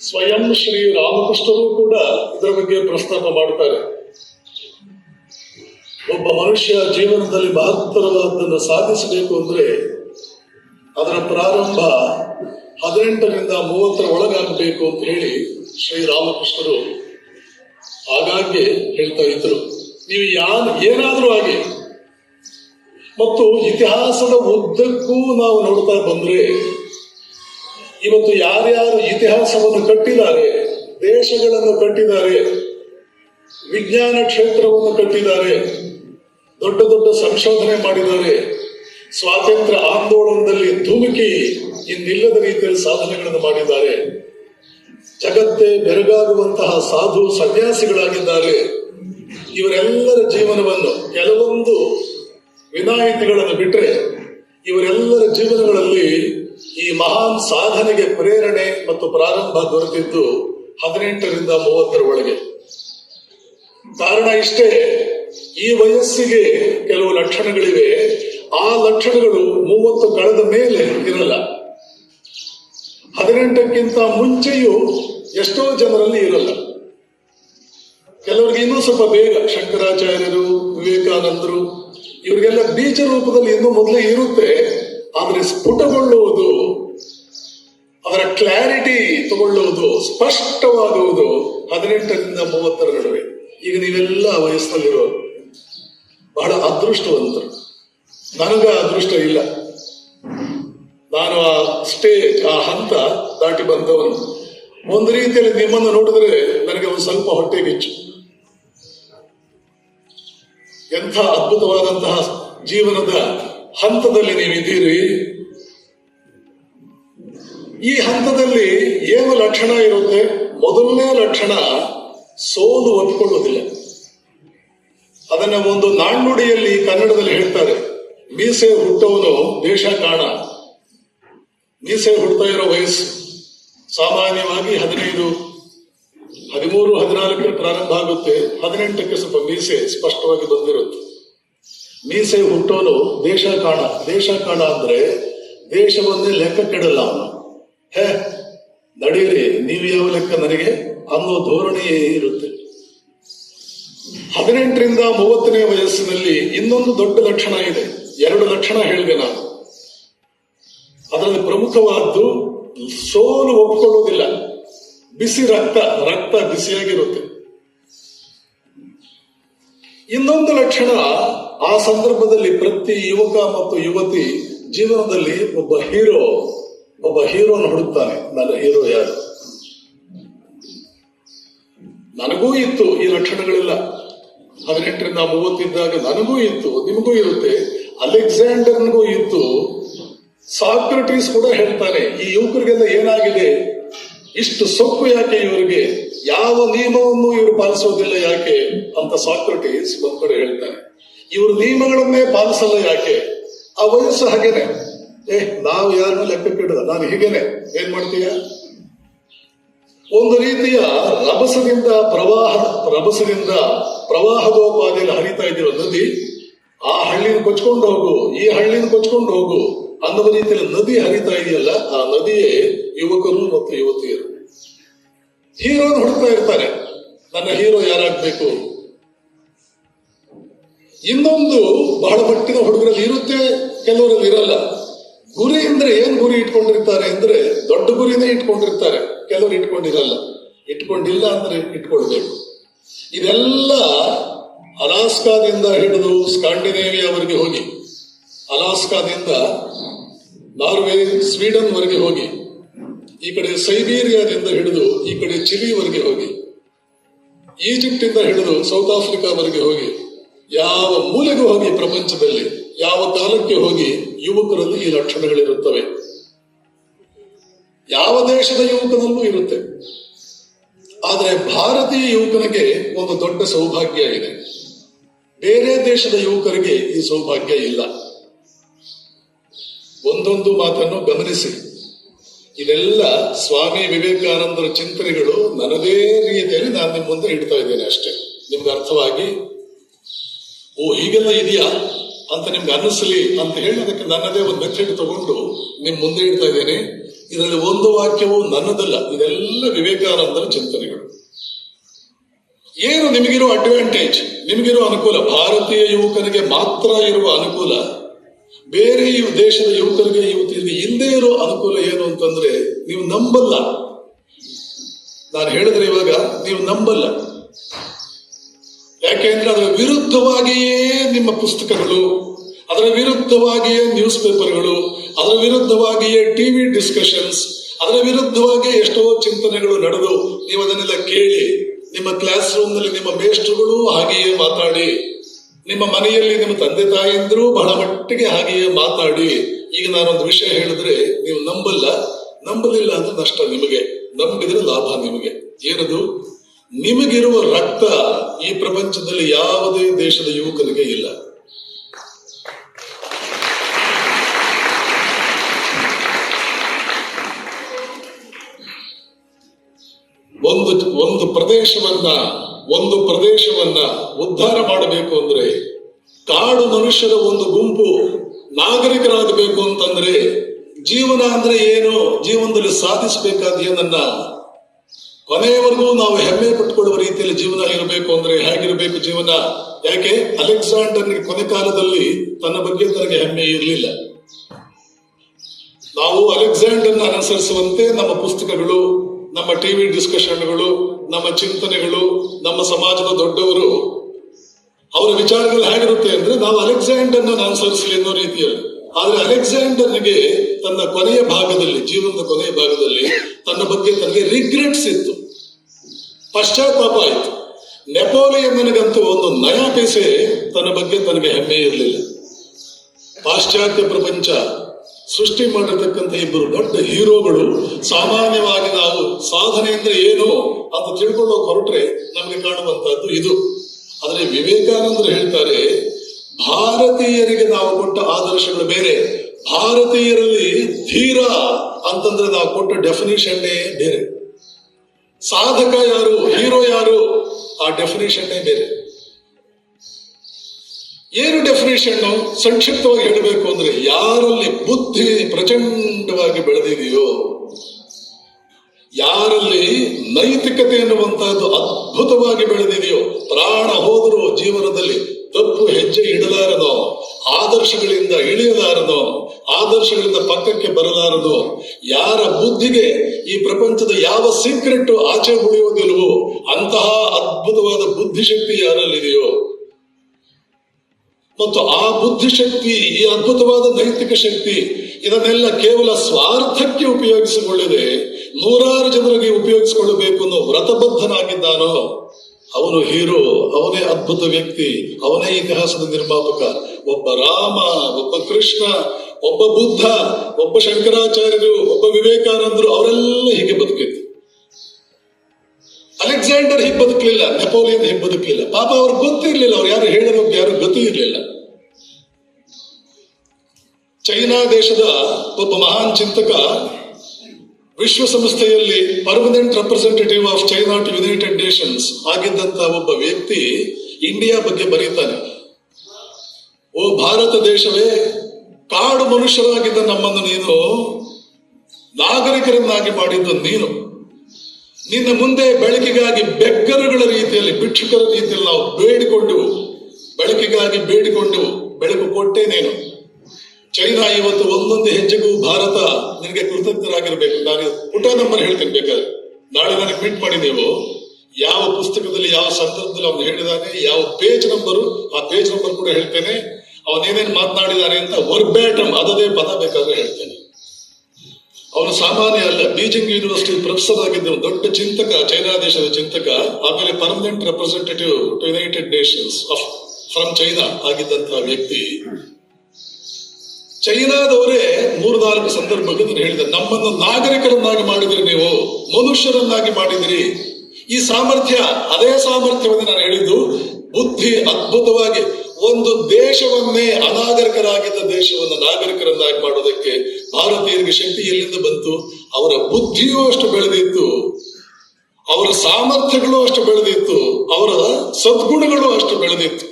ಸ್ವಯಂ ಶ್ರೀ ರಾಮಕೃಷ್ಣರು ಕೂಡ ಇದರ ಬಗ್ಗೆ ಪ್ರಸ್ತಾಪ ಮಾಡ್ತಾರೆ. ಒಬ್ಬ ಮನುಷ್ಯ ಜೀವನದಲ್ಲಿ ಮಹತ್ತರವಾದನ್ನು ಸಾಧಿಸಬೇಕು ಅಂದ್ರೆ ಅದರ ಪ್ರಾರಂಭ ಹದಿನೆಂಟರಿಂದ ಮೂವತ್ತರ ಒಳಗಾಗಬೇಕು ಅಂತ ಹೇಳಿ ಶ್ರೀರಾಮಕೃಷ್ಣರು ಆಗಾಗ್ಗೆ ಹೇಳ್ತಾ ಇದ್ರು. ನೀವು ಯಾರು ಏನಾದರೂ ಆಗಿ ಮತ್ತು ಇತಿಹಾಸದ ಉದ್ದಕ್ಕೂ ನಾವು ನೋಡ್ತಾ ಬಂದ್ರೆ ಇವತ್ತು ಯಾರ್ಯಾರು ಇತಿಹಾಸವನ್ನು ಕಟ್ಟಿದ್ದಾರೆ, ದೇಶಗಳನ್ನು ಕಟ್ಟಿದ್ದಾರೆ, ವಿಜ್ಞಾನ ಕ್ಷೇತ್ರವನ್ನು ಕಟ್ಟಿದ್ದಾರೆ, ದೊಡ್ಡ ದೊಡ್ಡ ಸಂಶೋಧನೆ ಮಾಡಿದ್ದಾರೆ, ಸ್ವಾತಂತ್ರ್ಯ ಆಂದೋಲನದಲ್ಲಿ ಧುಮುಕಿ ಇನ್ನಿಲ್ಲದ ರೀತಿಯಲ್ಲಿ ಸಾಧನೆಗಳನ್ನು ಮಾಡಿದ್ದಾರೆ, ಜಗತ್ತೇ ಬೆರಗಾಗುವಂತಹ ಸಾಧು ಸನ್ಯಾಸಿಗಳಾಗಿದ್ದಾರೆ, ಇವರೆಲ್ಲರ ಜೀವನವನ್ನು ಕೆಲವೊಂದು ವಿನಾಯಿತಿಗಳನ್ನು ಬಿಟ್ಟರೆ ಇವರೆಲ್ಲರ ಜೀವನಗಳಲ್ಲಿ ಈ ಮಹಾನ್ ಸಾಧನೆಗೆ ಪ್ರೇರಣೆ ಮತ್ತು ಪ್ರಾರಂಭ ದೊರೆತಿದ್ದು ಹದಿನೆಂಟರಿಂದ ಮೂವತ್ತರ ಒಳಗೆ. ಕಾರಣ ಇಷ್ಟೇ, ಈ ವಯಸ್ಸಿಗೆ ಕೆಲವು ಲಕ್ಷಣಗಳಿವೆ. ಆ ಲಕ್ಷಣಗಳು ಮೂವತ್ತು ಕಳೆದ ಮೇಲೆ ಇರಲ್ಲ. ಹದಿನೆಂಟಕ್ಕಿಂತ ಮುಂಚೆಯೂ ಎಷ್ಟೋ ಜನರಲ್ಲಿ ಇರಲ್ಲ. ಕೆಲವರಿಗೆ ಇನ್ನೂ ಸ್ವಲ್ಪ ಬೇಗ, ಶಂಕರಾಚಾರ್ಯರು, ವಿವೇಕಾನಂದರು, ಇವರಿಗೆಲ್ಲ ಬೀಜ ರೂಪದಲ್ಲಿ ಇನ್ನೂ ಮೊದಲೇ ಇರುತ್ತೆ. ಆದರೆ ಸ್ಫುಟಗೊಳ್ಳುವುದು ಅದರ ಕ್ಲಾರಿಟಿ ತಗೊಳ್ಳುವುದು, ಸ್ಪಷ್ಟವಾಗುವುದು ಹದಿನೆಂಟರಿಂದ ಮೂವತ್ತರ ನಡುವೆ. ಈಗ ನೀವೆಲ್ಲ ವಯಸ್ಸಲ್ಲಿರೋ ಬಹಳ ಅದೃಷ್ಟವಂತರು. ನನಗ ಅದೃಷ್ಟ ಇಲ್ಲ. ನಾನು ಆ ಸ್ಟೇಜ್ ಆ ಹಂತ ದಾಟಿ ಬಂದವನು. ಒಂದು ರೀತಿಯಲ್ಲಿ ನಿಮ್ಮನ್ನು ನೋಡಿದ್ರೆ ನನಗೆ ಒಂದು ಸ್ವಲ್ಪ ಹೊಟ್ಟೆ ಹೊಟ್ಟೆಗಿಚ್ಚು ಎಂಥ ಅದ್ಭುತವಾದಂತಹ ಜೀವನದ ಹಂತದಲ್ಲಿ ನೀವಿದ್ದೀರಿ ಈ ಹಂತದಲ್ಲಿ ಏನು ಲಕ್ಷಣ ಇರುತ್ತೆ? ಮೊದಲನೇ ಲಕ್ಷಣ ಸೋಲು ಒಪ್ಪಿಕೊಳ್ಳೋದಿಲ್ಲ ಅದನ್ನ ಒಂದು ನಾಣ್ಣುಡಿಯಲ್ಲಿ ಕನ್ನಡದಲ್ಲಿ ಹೇಳ್ತಾರೆ. ಮೀಸೆ ಹುಟ್ಟವನು ದೇಶ ಕಾಣ. ಮೀಸೆ ಹುಡ್ತಾ ಇರೋ ವಯಸ್ಸು. ಸಾಮಾನ್ಯವಾಗಿ ಹದಿನೈದು, ಹದಿಮೂರು, ಹದಿನಾಲ್ಕರ ಪ್ರಾರಂಭ ಆಗುತ್ತೆ. ಹದಿನೆಂಟಕ್ಕೆ ಸ್ವಲ್ಪ ಮೀಸೆ ಸ್ಪಷ್ಟವಾಗಿ ಬಂದಿರುತ್ತೆ. ಮೀಸೆ ಹುಟ್ಟೋನು ದೇಶ ಕಾಣ ದೇಶ ಕಾಣ ಅಂದ್ರೆ ದೇಶವನ್ನೇ ಲೆಕ್ಕ ಕೆಡಲ್ಲ ಅವನು. ಹೇ, ನಡೀರಿ, ನೀವು ಯಾವ ಲೆಕ್ಕ ನನಗೆ? ಅನ್ನೋ ಧೋರಣೆಯೇ ಇರುತ್ತೆ. ಹದಿನೆಂಟರಿಂದ ಮೂವತ್ತನೇ ವಯಸ್ಸಿನಲ್ಲಿ ಇನ್ನೊಂದು ದೊಡ್ಡ ಲಕ್ಷಣ ಇದೆ. ಎರಡು ಲಕ್ಷಣ ಹೇಳಿದೆ ನಾನು. ಅದರಲ್ಲಿ ಪ್ರಮುಖವಾದ್ದು ಸೋಲು ಒಪ್ಕೊಳ್ಳೋದಿಲ್ಲ. ಬಿಸಿ ರಕ್ತ ರಕ್ತ ಬಿಸಿಯಾಗಿರುತ್ತೆ. ಇನ್ನೊಂದು ಲಕ್ಷಣ ಆ ಸಂದರ್ಭದಲ್ಲಿ ಪ್ರತಿ ಯುವಕ ಮತ್ತು ಯುವತಿ ಜೀವನದಲ್ಲಿ ಒಬ್ಬ ಹೀರೋ, ಒಬ್ಬ ಹೀರೋನ ಹುಡುಕ್ತಾನೆ. ನನ್ನ ಹೀರೋ ಯಾರು? ನನಗೂ ಇತ್ತು, ಈ ಲಕ್ಷಣಗಳೆಲ್ಲ. ಹದಿನೆಂಟರಿಂದ ಮೂವತ್ತಿದ್ದಾಗ ನನಗೂ ಇತ್ತು, ನಿಮಗೂ ಇರುತ್ತೆ. ಅಲೆಕ್ಸಾಂಡರ್ನಿಗೂ ಇತ್ತು. ಸಾಕ್ರಟೀಸ್ ಕೂಡ ಹೇಳ್ತಾನೆ, ಈ ಯುವಕರಿಗೆಲ್ಲ ಏನಾಗಿದೆ? ಇಷ್ಟು ಸೊಕ್ಕು ಯಾಕೆ ಇವರಿಗೆ? ಯಾವ ನಿಯಮವನ್ನು ಇವರು ಪಾಲಿಸೋದಿಲ್ಲ ಯಾಕೆ? ಅಂತ ಸಾಕ್ರಟೀಸ್ ಒಂದ್ ಕಡೆ ಹೇಳ್ತಾನೆ. ಇವರು ನಿಯಮಗಳನ್ನೇ ಪಾಲಿಸಲ್ಲ ಯಾಕೆ? ಆ ವಯಸ್ಸು ಹಾಗೇನೆ. ಏ, ನಾವು ಯಾರನ್ನೂ ಲೆಕ್ಕಕ್ಕಿಡದ ನಾನು ಹೀಗೇನೆ. ಏನ್ ಮಾಡ್ತೀಯ? ಒಂದು ರೀತಿಯ ರಭಸದಿಂದ ಪ್ರವಾಹ ರಭಸದಿಂದ ಪ್ರವಾಹದೋಪಾದಿಯಲ್ಲಿ ಹರಿತಾ ಇದ್ದಿರೋ ನದಿ, ಆ ಹಳ್ಳಿನ ಕೊಚ್ಕೊಂಡು ಹೋಗು, ಈ ಹಳ್ಳಿನ ಕೊಚ್ಕೊಂಡು ಹೋಗು ಅನ್ನೋ ರೀತಿಯಲ್ಲಿ ನದಿ ಹರಿತಾ ಇದೆಯಲ್ಲ, ಆ ನದಿಯೇ ಯುವಕರು ಮತ್ತು ಯುವತಿಯರು. ಹೀರೋನ್ ಹುಡುಕ್ತಾ ಇರ್ತಾರೆ. ನನ್ನ ಹೀರೋ ಯಾರಾಗ್ಬೇಕು? ಇನ್ನೊಂದು ಬಹಳ ಮಟ್ಟಿನ ಹುಡುಗರಲ್ಲಿ ಇರುತ್ತೆ, ಕೆಲವರಲ್ಲಿ ಇರಲ್ಲ. ಗುರಿ ಅಂದ್ರೆ ಏನ್ ಗುರಿ ಇಟ್ಕೊಂಡಿರ್ತಾರೆ ಅಂದ್ರೆ ದೊಡ್ಡ ಗುರಿನೇ ಇಟ್ಕೊಂಡಿರ್ತಾರೆ, ಕೆಲವರು ಇಟ್ಕೊಂಡಿರಲ್ಲ. ಇಟ್ಕೊಂಡಿಲ್ಲ ಅಂದ್ರೆ ಇಟ್ಕೊಳ್ಬೇಕು. ಇದೆಲ್ಲ ಅಲಾಸ್ಕಾದಿಂದ ಹಿಡಿದು ಸ್ಕಾಂಡಿನೇವಿಯವರೆಗೆ ಹೋಗಿ, ಅಲಾಸ್ಕಾದಿಂದ ನಾರ್ವೆ, ಸ್ವೀಡನ್ ವರೆಗೆ ಹೋಗಿ, ಈ ಕಡೆ ಸೈಬೀರಿಯಾದಿಂದ ಹಿಡಿದು ಈ ಕಡೆ ಚಿಲಿವರೆಗೆ ಹೋಗಿ, ಈಜಿಪ್ಟಿಂದ ಹಿಡಿದು ಸೌತ್ ಆಫ್ರಿಕಾವರೆಗೆ ಹೋಗಿ ಮೂಲೆಗೂ ಹೋಗಿ ಪ್ರಪಂಚದಲ್ಲಿ, ಯಾವ ಕಾಲಕ್ಕೆ ಹೋಗಿ ಯುವಕರಲ್ಲಿ ಈ ಲಕ್ಷಣಗಳಿರುತ್ತವೆ? ಯಾವ ದೇಶದ ಯುವಕನಲ್ಲೂ ಇರುತ್ತೆ. ಆದರೆ ಭಾರತೀಯ ಯುವಕನಿಗೆ ಒಂದು ದೊಡ್ಡ ಸೌಭಾಗ್ಯ ಇದೆ. ಬೇರೆ ದೇಶದ ಯುವಕರಿಗೆ ಈ ಸೌಭಾಗ್ಯ ಇಲ್ಲ. ಒಂದೊಂದು ಮಾತನ್ನು ಗಮನಿಸಿ. ಇದೆಲ್ಲ ಸ್ವಾಮಿ ವಿವೇಕಾನಂದರ ಚಿಂತನೆಗಳು ನನ್ನದೇ ರೀತಿಯಲ್ಲಿ ನಾನು ನಿಮ್ಮ ಮುಂದೆ ಇಡ್ತಾ ಇದ್ದೇನೆ ಅಷ್ಟೇ. ನಿಮ್ಗೆ ಅರ್ಥವಾಗಿ ಓ, ಹೀಗೆಲ್ಲ ಇದೆಯಾ? ಅಂತ ನಿಮ್ಗೆ ಅನ್ನಿಸ್ಲಿ ಅಂತ ಹೇಳಿ ಅದಕ್ಕೆ ನನ್ನದೇ ಒಂದು ಮೆಥಡ್ ತಗೊಂಡು ನಿಮ್ ಮುಂದೆ ಇಡ್ತಾ ಇದ್ದೇನೆ. ಇದರಲ್ಲಿ ಒಂದು ವಾಕ್ಯವು ನನ್ನದಲ್ಲ, ಇದೆಲ್ಲ ವಿವೇಕಾನಂದರ ಚಿಂತನೆಗಳು. ಏನು ನಿಮಗಿರೋ ಅಡ್ವಾಂಟೇಜ್ ನಿಮಗಿರೋ ಅನುಕೂಲ? ಭಾರತೀಯ ಯುವಕನಿಗೆ ಮಾತ್ರ ಇರುವ ಅನುಕೂಲ, ಬೇರೆ ದೇಶದ ಯುವಕರಿಗೆ ಯುವತಿಯರಿಗೆ ಹಿಂದೆ ಇರೋ ಅನುಕೂಲ ಏನು ಅಂತಂದ್ರೆ ನೀವು ನಂಬಲ್ಲ. ನಾನು ಹೇಳಿದ್ರೆ ಇವಾಗ, ನೀವು ನಂಬಲ್ಲ. ಯಾಕೆಂದ್ರೆ ಅದರ ವಿರುದ್ಧವಾಗಿಯೇ ನಿಮ್ಮ ಪುಸ್ತಕಗಳು, ಅದರ ವಿರುದ್ಧವಾಗಿಯೇ ನ್ಯೂಸ್ ಪೇಪರ್ಗಳು ಅದರ ವಿರುದ್ಧವಾಗಿಯೇ ಟಿವಿ ಡಿಸ್ಕಷನ್ಸ್ ಅದರ ವಿರುದ್ಧವಾಗಿಯೇ ಎಷ್ಟೋ ಚಿಂತನೆಗಳು ನಡೆದು ನೀವು ಅದನ್ನೆಲ್ಲ ಕೇಳಿ, ನಿಮ್ಮ ಕ್ಲಾಸ್ ರೂಮ್ನಲ್ಲಿ ನಿಮ್ಮ ಮೇಷ್ಟ್ರುಗಳು ಹಾಗೆಯೇ ಮಾತಾಡಿ, ನಿಮ್ಮ ಮನೆಯಲ್ಲಿ ನಿಮ್ಮ ತಂದೆ ತಾಯಿಯಂದ್ರು ಬಹಳ ಮಟ್ಟಿಗೆ ಹಾಗೆಯೇ ಮಾತಾಡಿ, ಈಗ ನಾನೊಂದು ವಿಷಯ ಹೇಳಿದ್ರೆ ನೀವು ನಂಬಲ್ಲ, ನಂಬಲಿಲ್ಲ ಅಂದ್ರೆ ನಷ್ಟ ನಿಮಗೆ, ನಂಬಿದ್ರೆ ಲಾಭ ನಿಮಗೆ. ಏನದು? ನಿಮಗಿರುವ ರಕ್ತ ಈ ಪ್ರಪಂಚದಲ್ಲಿ ಯಾವುದೇ ದೇಶದ ಯುವಕನಿಗೆ ಇಲ್ಲ. ಒಂದು ಒಂದು ಪ್ರದೇಶವನ್ನ ಒಂದು ಪ್ರದೇಶವನ್ನ ಉದ್ಧಾರ ಮಾಡಬೇಕು ಅಂದ್ರೆ ಕಾಡು ಮನುಷ್ಯರ ಒಂದು ಗುಂಪು ನಾಗರಿಕರಾಗಬೇಕು ಅಂತಂದ್ರೆ ಜೀವನ ಅಂದ್ರೆ ಏನು? ಜೀವನದಲ್ಲಿ ಸಾಧಿಸಬೇಕಾದ ಏನನ್ನ ಕೊನೆಯವರೆಗೂ ನಾವು ಹೆಮ್ಮೆ ಪಟ್ಟುಕೊಳ್ಳುವ ರೀತಿಯಲ್ಲಿ ಜೀವನ ಇರಬೇಕು ಅಂದ್ರೆ ಹೇಗಿರಬೇಕು ಜೀವನ? ಯಾಕೆ? ಅಲೆಕ್ಸಾಂಡರ್ನಿಗೆ ಕೊನೆ ಕಾಲದಲ್ಲಿ ತನ್ನ ಬಗ್ಗೆ ತನಗೆ ಹೆಮ್ಮೆ ಇರಲಿಲ್ಲ. ನಾವು ಅಲೆಕ್ಸಾಂಡರ್ನ ಅನುಸರಿಸುವಂತೆ ನಮ್ಮ ಪುಸ್ತಕಗಳು, ನಮ್ಮ ಟಿವಿ ಡಿಸ್ಕಷನ್ಗಳು, ನಮ್ಮ ಚಿಂತನೆಗಳು, ನಮ್ಮ ಸಮಾಜದ ದೊಡ್ಡವರು ಅವರ ವಿಚಾರಗಳು ಹೇಗಿರುತ್ತೆ ಅಂದ್ರೆ ನಾವು ಅಲೆಕ್ಸಾಂಡರ್ನ ಅನುಸರಿಸಲಿ ಅನ್ನೋ ರೀತಿಯಲ್ಲಿ. ಆದ್ರೆ ಅಲೆಕ್ಸಾಂಡರ್ಗೆ ತನ್ನ ಕೊನೆಯ ಭಾಗದಲ್ಲಿ, ಜೀವನದ ಕೊನೆಯ ಭಾಗದಲ್ಲಿ ತನ್ನ ಬಗ್ಗೆ ತನಗೆ ರಿಗ್ರೆಟ್ಸ್ ಇತ್ತು. ಪಶ್ಚಾತ್ತಾಪ ಆಯಿತು. ನೆಪೋಲಿಯನ್ನನಿಗಂತೂ ಒಂದು ನಯ ಪೇಸೆ ತನ್ನ ಬಗ್ಗೆ ತನಗೆ ಹೆಮ್ಮೆ ಇರಲಿಲ್ಲ. ಪಾಶ್ಚಾತ್ಯ ಪ್ರಪಂಚ ಸೃಷ್ಟಿ ಮಾಡಿರ್ತಕ್ಕಂಥ ಇಬ್ಬರು ದೊಡ್ಡ ಹೀರೋಗಳು ಸಾಮಾನ್ಯವಾಗಿ ನಾವು ಸಾಧನೆ ಅಂದ್ರೆ ಏನು ಅಂತ ತಿಳ್ಕೊಳ್ಳೋಕೆ ಹೊರಟ್ರೆ ನಮಗೆ ಕಾಣುವಂತಹದ್ದು ಇದು. ಆದರೆ ವಿವೇಕಾನಂದರು ಹೇಳ್ತಾರೆ ಭಾರತೀಯರಿಗೆ ನಾವು ಕೊಟ್ಟ ಆದರ್ಶಗಳು ಬೇರೆ. ಭಾರತೀಯರಲ್ಲಿ ಧೀರ ಅಂತಂದ್ರೆ ನಾವು ಕೊಟ್ಟ ಡೆಫಿನಿಷನ್ನೇ ಬೇರೆ. ಸಾಧಕ ಯಾರು, ಹೀರೋ ಯಾರು, ಆ ಡೆಫಿನೇಷನ್ನೇ ಬೇರೆ. ಏನು ಡೆಫಿನೇಷನ್ ಸಂಕ್ಷಿಪ್ತವಾಗಿ ಹೇಳಬೇಕು ಅಂದ್ರೆ ಯಾರಲ್ಲಿ ಬುದ್ಧಿ ಪ್ರಚಂಡವಾಗಿ ಬೆಳೆದಿದೆಯೋ, ಯಾರಲ್ಲಿ ನೈತಿಕತೆ ಎನ್ನುವಂತಹದ್ದು ಅದ್ಭುತವಾಗಿ ಬೆಳೆದಿದೆಯೋ, ಪ್ರಾಣ ಹೋದರೂ ಜೀವನದಲ್ಲಿ ತಪ್ಪು ಹೆಜ್ಜೆ ಇಡಲಾರದೋ, ಆದರ್ಶಗಳಿಂದ ಇಳಿಯಲಾರದೋ, ಆದರ್ಶಗಳಿಂದ ಪಕ್ಕಕ್ಕೆ ಬರಲಾರದು. ಯಾರ ಬುದ್ಧಿಗೆ ಈ ಪ್ರಪಂಚದ ಯಾವ ಸೀಕ್ರೆಟ್ ಆಚೆ ಉಳಿಯೋದಿಲ್ವೋ ಅಂತಹ ಅದ್ಭುತವಾದ ಬುದ್ಧಿಶಕ್ತಿ ಯಾರಲ್ಲಿದೆಯೋ? ಮತ್ತು ಆ ಬುದ್ಧಿಶಕ್ತಿ, ಈ ಅದ್ಭುತವಾದ ನೈತಿಕ ಶಕ್ತಿ, ಇದನ್ನೆಲ್ಲ ಕೇವಲ ಸ್ವಾರ್ಥಕ್ಕೆ ಉಪಯೋಗಿಸಿಕೊಳ್ಳದೆ ನೂರಾರು ಜನರಿಗೆ ಉಪಯೋಗಿಸಿಕೊಳ್ಳಬೇಕು ಅನ್ನೋ ವ್ರತಬದ್ಧನಾಗಿದ್ದಾನೋ? ಅವನು ಹೀರೋ, ಅವನೇ ಅದ್ಭುತ ವ್ಯಕ್ತಿ, ಅವನೇ ಇತಿಹಾಸದ ನಿರ್ಮಾಪಕ, ಒಬ್ಬ ರಾಮ, ಒಬ್ಬ ಕೃಷ್ಣ, ಒಬ್ಬ ಬುದ್ಧ, ಒಬ್ಬ ಶಂಕರಾಚಾರ್ಯರು, ಒಬ್ಬ ವಿವೇಕಾನಂದರು, ಅವರೆಲ್ಲ ಹೀಗೆ ಬದುಕಿದ್ರು. ಅಲೆಕ್ಸಾಂಡರ್ ಹೀಗೆ ಬದುಕಲಿಲ್ಲ, ನೆಪೋಲಿಯನ್ ಹೀಗೆ ಬದುಕಲಿಲ್ಲ, ಪಾಪ ಅವ್ರಿಗೆ ಗೊತ್ತಿರಲಿಲ್ಲ, ಅವ್ರು ಯಾರು ಹೇಳಿರೋಕೆ ಯಾರು ಗತಿ ಇರಲಿಲ್ಲ. ಚೈನಾ ದೇಶದ ಒಬ್ಬ ಮಹಾನ್ ಚಿಂತಕ ವಿಶ್ವಸಂಸ್ಥೆಯಲ್ಲಿ permanent representative of China to United Nations ಆಗಿದ್ದಂತ ಒಬ್ಬ ವ್ಯಕ್ತಿ ಇಂಡಿಯಾ ಬಗ್ಗೆ ಬರೀತಾನೆ. ಓ ಭಾರತ ದೇಶವೇ, ಕಾಡು ಮನುಷ್ಯರಾಗಿದ್ದ ನಮ್ಮನ್ನು ನೀನು ನಾಗರಿಕರನ್ನಾಗಿ ಮಾಡಿದ್ದು ನೀನು. ನಿನ್ನ ಮುಂದೆ ಬೆಳಕಿಗಾಗಿ ಬೆಕ್ಕರುಗಳ ರೀತಿಯಲ್ಲಿ, ಭಿಕ್ಷುಕರ ರೀತಿಯಲ್ಲಿ ನಾವು ಬೇಡಿಕೊಂಡೆವು. ಬೆಳಕಿಗಾಗಿ ಬೇಡಿಕೊಂಡೆವು. ಬೆಳಕು ಕೊಟ್ಟೆ ನೀನು. ಚೈನಾ ಇವತ್ತು ಒಂದೊಂದು ಹೆಜ್ಜೆಗೂ ಭಾರತ ನಿನಗೆ ಕೃತಜ್ಞರಾಗಿರ್ಬೇಕು. ನಾನು ಪುಟ ನಂಬರ್ ಹೇಳ್ತೇನೆ ಬೇಕಾದ್ರೆ. ನಾಳೆ ನನಗೆ ಟ್ವೀಟ್ ಮಾಡಿ ನೀವು. ಯಾವ ಪುಸ್ತಕದಲ್ಲಿ ಯಾವ ಸಂದರ್ಭದಲ್ಲಿ ಅವನು ಹೇಳಿದಾನೆ, ಯಾವ ಪೇಜ್ ನಂಬರು ಆ ಪೇಜ್ ನಂಬರ್ ಕೂಡ ಹೇಳ್ತೇನೆ. ಅವನೇನೇನು ಮಾತನಾಡಿದಾನೆ ಅಂತ ವರ್ಬ್ಯಾಟಮ್, ಅದದೇ ಪದ ಬೇಕಾದ್ರೆ ಹೇಳ್ತೇನೆ. ಅವನು ಸಾಮಾನ್ಯ ಅಲ್ಲ, ಬೀಜಿಂಗ್ ಯೂನಿವರ್ಸಿಟಿ ಪ್ರೊಫೆಸರ್ ಆಗಿದ್ದ ದೊಡ್ಡ ಚಿಂತಕ, ಚೈನಾ ದೇಶದ ಚಿಂತಕ, ಆಮೇಲೆ permanent representative to United Nations of from China ಆಗಿದ್ದಂತಹ ವ್ಯಕ್ತಿ. ಚೈನಾದವರೇ ಮೂರ್ನಾಲ್ಕು ಸಂದರ್ಭದಲ್ಲಿ ಹೇಳಿದ, ನಮ್ಮನ್ನು ನಾಗರಿಕರನ್ನಾಗಿ ಮಾಡಿದ್ರಿ ನೀವು, ಮನುಷ್ಯರನ್ನಾಗಿ ಮಾಡಿದಿರಿ. ಈ ಸಾಮರ್ಥ್ಯ, ಅದೇ ಸಾಮರ್ಥ್ಯವನ್ನು ನಾನು ಹೇಳಿದ್ದು, ಬುದ್ಧಿ ಅದ್ಭುತವಾಗಿ ಒಂದು ದೇಶವನ್ನೇ ಅನಾಗರಿಕರಾಗಿದ್ದ ದೇಶವನ್ನು ನಾಗರಿಕರನ್ನಾಗಿ ಮಾಡೋದಕ್ಕೆ ಭಾರತೀಯರಿಗೆ ಶಕ್ತಿ ಎಲ್ಲಿಂದ ಬಂತು? ಅವರ ಬುದ್ಧಿಯೂ ಅಷ್ಟು ಬೆಳೆದಿತ್ತು, ಅವರ ಸಾಮರ್ಥ್ಯಗಳು ಅಷ್ಟು ಬೆಳೆದಿತ್ತು, ಅವರ ಸದ್ಗುಣಗಳು ಅಷ್ಟು ಬೆಳೆದಿತ್ತು.